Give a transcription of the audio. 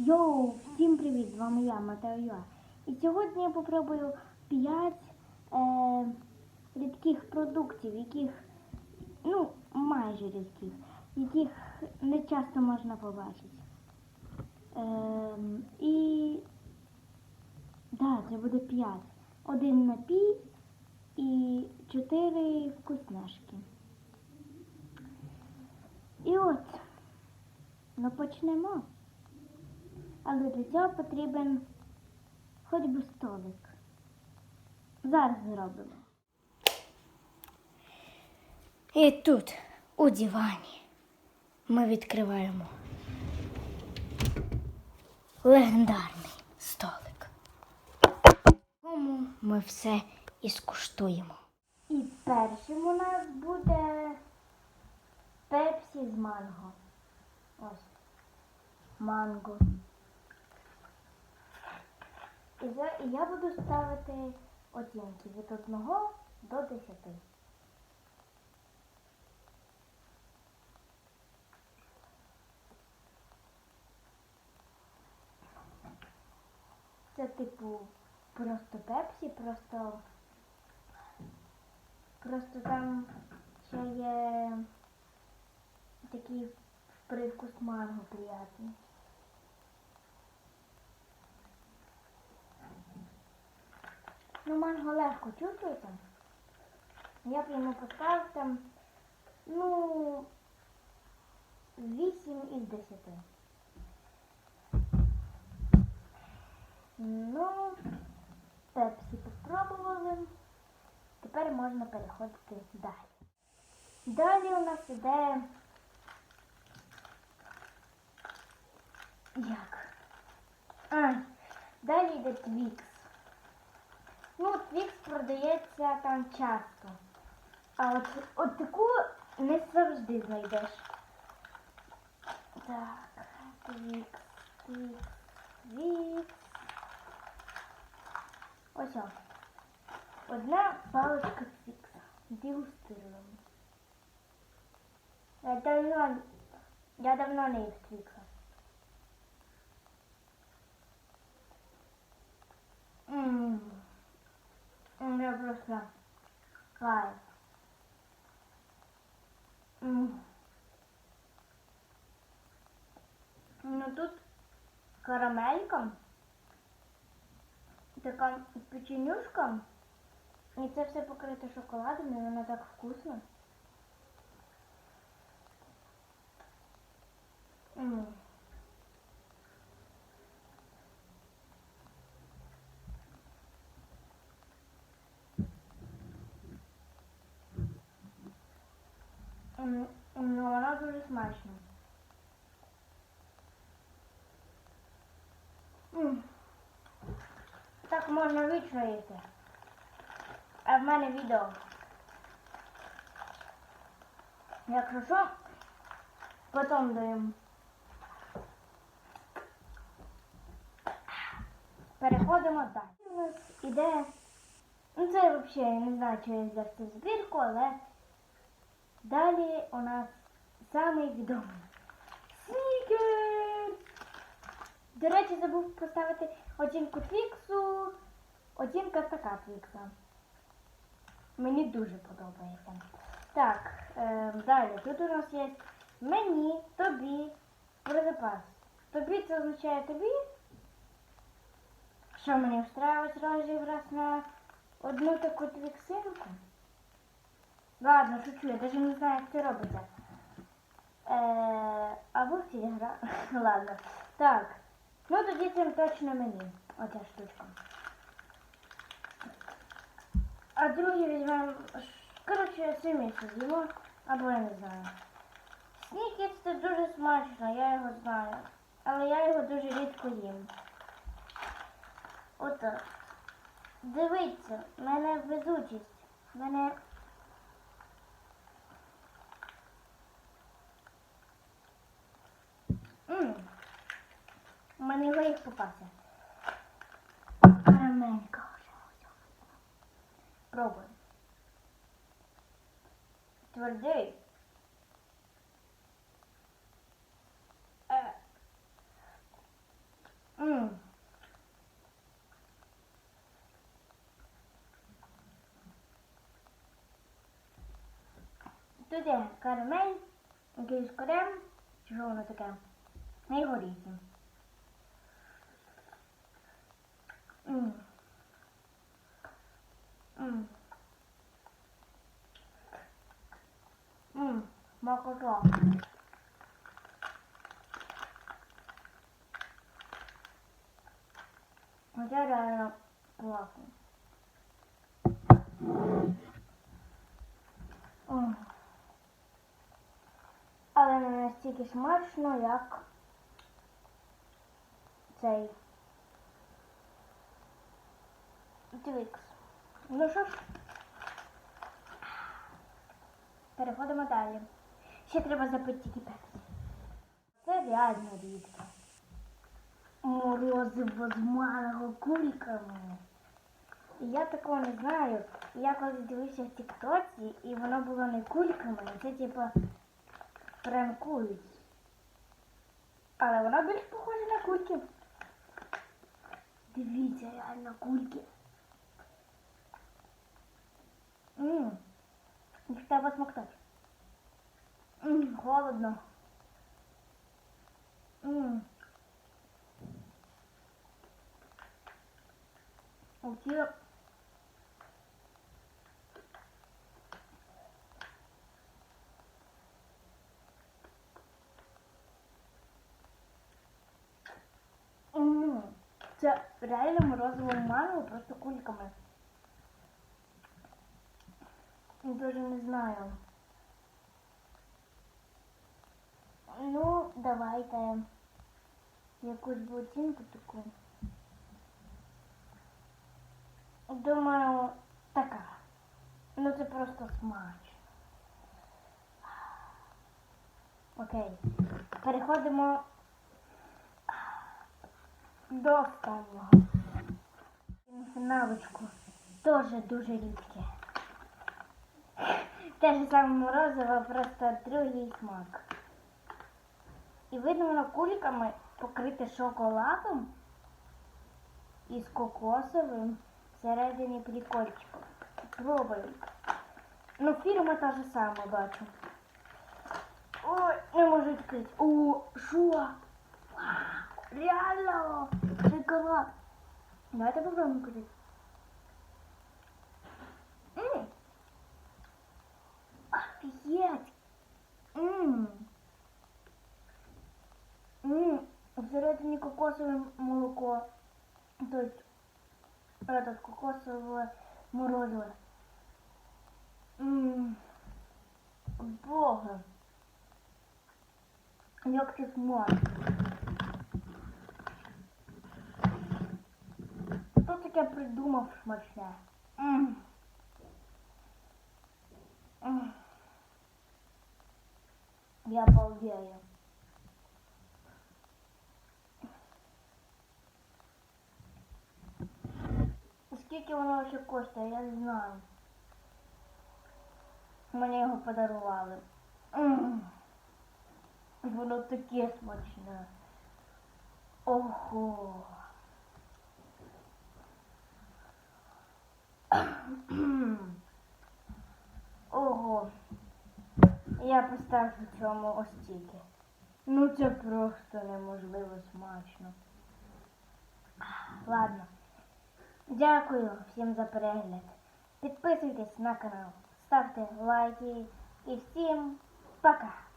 Йоу, всім привіт! З вами я, Матео. І сьогодні я попробую 5 е, рідких продуктів, яких, ну, майже рідких, яких не часто можна побачити. Е, і да, це буде 5. Один напій і 4 вкусняшки. І от, ну почнемо. Але для цього потрібен хоч би столик. Зараз зробимо. І тут, у дивані, ми відкриваємо легендарний столик. Тому ми все і скуштуємо. І першим у нас буде пепсі з манго. Ось. Манго. І, і я буду ставити оцінки від 1 до 10. Це типу просто пепсі, просто просто там ще є такий привкус манго приятний. Ну, манго легко чувствується. Я б йому поставив там, ну, 8 із 10. Ну, пепсі попробували. Тепер можна переходити далі. Далі у нас іде як? А, далі йде твікс. Твікс продається там часто. А от, от таку не завжди знайдеш. Так, твікс, твікс, твікс. Ось о. Одна паличка твікса. Дегустируємо. Я давно, я давно не їв твікса. Ммм. М, Я просто кайф. Ну тут карамелька, така печенюшка, і це все покрите шоколадом, і воно так вкусно. М. Воно дуже смачно. Так можна вічно. А в мене відео. Якщо що, потім даємо. Переходимо далі. У нас іде. Ну це взагалі не знаю, чи я взяв цю збірку, але Далі у нас самий відомий снікер. До речі, забув поставити оцінку твіксу. Оцінка така твікса. Мені дуже подобається. Так, е, далі. Тут у нас є мені, тобі, про. Тобі це означає тобі. Що мені встраювати розіграш на одну таку твіксинку? Ладно, шучу, я даже не знаю, як це робиться. Е, або всі гра. Ладно. Так. Ну тоді це точно мені. Оця штучка. А другі візьмемо. Коротше, самі з'їмо, або я не знаю. Снікерс це дуже смачно, я його знаю. Але я його дуже рідко їм. Отак. Дивіться, в мене везучість. В мене У мене горіх попався. Карамелька. Пробуй. Твердий. Е. Ммм. Тут є карамель, якийсь крем, чого воно таке, найгоріше. Горіхи. М. М. М. Макота. Оце реально класно. М. Але не настільки смачно, як цей Твікс. Ну що ж, переходимо далі. Ще треба запити тільки пепсі. Це реально рідко. Морозиво з манго кульками. Я такого не знаю. Я колись дивився в Тіктоці, і воно було не кульками, це типа пранкують. Але воно більш похоже на кульки. Дивіться, реально кульки. Треба смоктати. Холодно. Оці. Це реально морозиво манго, просто кульками. Даже не знаю. Ну, давайте якусь би оцінку таку. Думаю, така. Ну це просто смач. Окей. Переходимо до останнього. Навичку. Теж дуже рідке. Те ж саме морозиво, просто другий смак. І видно воно кульками покрите шоколадом і з кокосовим всередині прикольчиком. Пробую. Ну, фірма та ж сама бачу. Ой, не можу відкрити. О? Вау, реально! Шоколад. Давайте попробуємо купити. Ммм. Всередині кокосове молоко. То есть, этот кокосовое морозиво. Ммм. Бога. Як це смачно. Хто таке придумав смачне? Ммм. Ммм. Я балдею. Скільки воно ще коштує, я не знаю. Мені його подарували. Воно таке смачне. Ого. Ого. Я поставлю цьому ось тільки. Ну це просто неможливо смачно. Ладно. Дякую всім за перегляд. Підписуйтесь на канал, ставте лайки і всім пока!